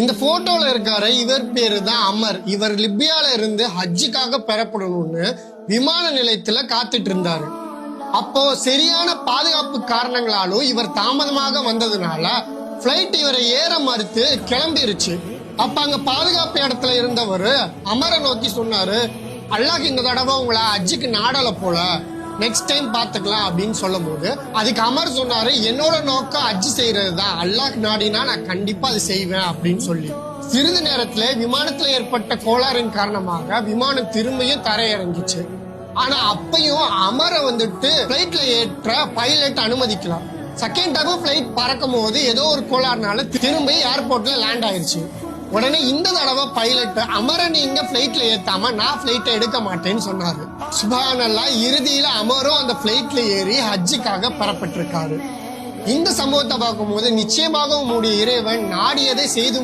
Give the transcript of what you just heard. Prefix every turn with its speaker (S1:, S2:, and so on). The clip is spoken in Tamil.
S1: இந்த போட்டோல இருக்காரு இவர் பேரு தான் அமர். இவர் லிபியால இருந்து ஹஜ்ஜுக்காக பெறப்படணும்னு விமான நிலையத்துல காத்துட்டு இருந்தாரு அப்போ சரியான பாதுகாப்பு காரணங்களாலும் இவர் தாமதமாக வந்ததுனால பிளைட் இவரை ஏற மறுத்து கிளம்பிருச்சு. அப்ப அங்க பாதுகாப்பு இடத்துல இருந்தவர் அமரை நோக்கி சொன்னாரு அல்லாஹ் இந்த தடவை உங்களை அஜிக்கு நாடல போல நெக்ஸ்ட் டைம் பாத்துக்கலாம் அப்படின்னு சொல்லும் போது அதுக்கு அமர் சொன்னாரு என்னோட நோக்கம் அஜி செய்யறது தான். அல்லாஹ் நாடினா நான் கண்டிப்பா அது செய்வேன் அப்படின்னு சொல்லி. சிறிது நேரத்துல விமானத்துல ஏற்பட்ட கோளாறின் காரணமாக விமானம் திரும்பியும் தரையிறங்கிச்சு. ஆனா அப்பையும் அமரை வந்துட்டு பிளைட்ல ஏற்ற பைலட் அனுமதிக்கலாம். செகண்ட் டைம் பிளைட் பறக்கும் போது ஏதோ ஒரு கோளாறுனால திரும்ப ஏர்போர்ட்ல லேண்ட் ஆயிருச்சு. உடனே இந்த தடவை பைலட் அமரன் நீங்க பிளைட்ல ஏத்தாம நான் பிளைட்டை எடுக்க மாட்டேன்னு சொன்னாரு. சுபானல்லா இறுதியில அமரும் அந்த பிளைட்ல ஏறி ஹஜ்ஜுக்காக பெறப்பட்டிருக்காரு. இந்த சம்பவத்தை பார்க்கும்போது நிச்சயமாக உங்களுடைய இறைவன் நாடியதை செய்து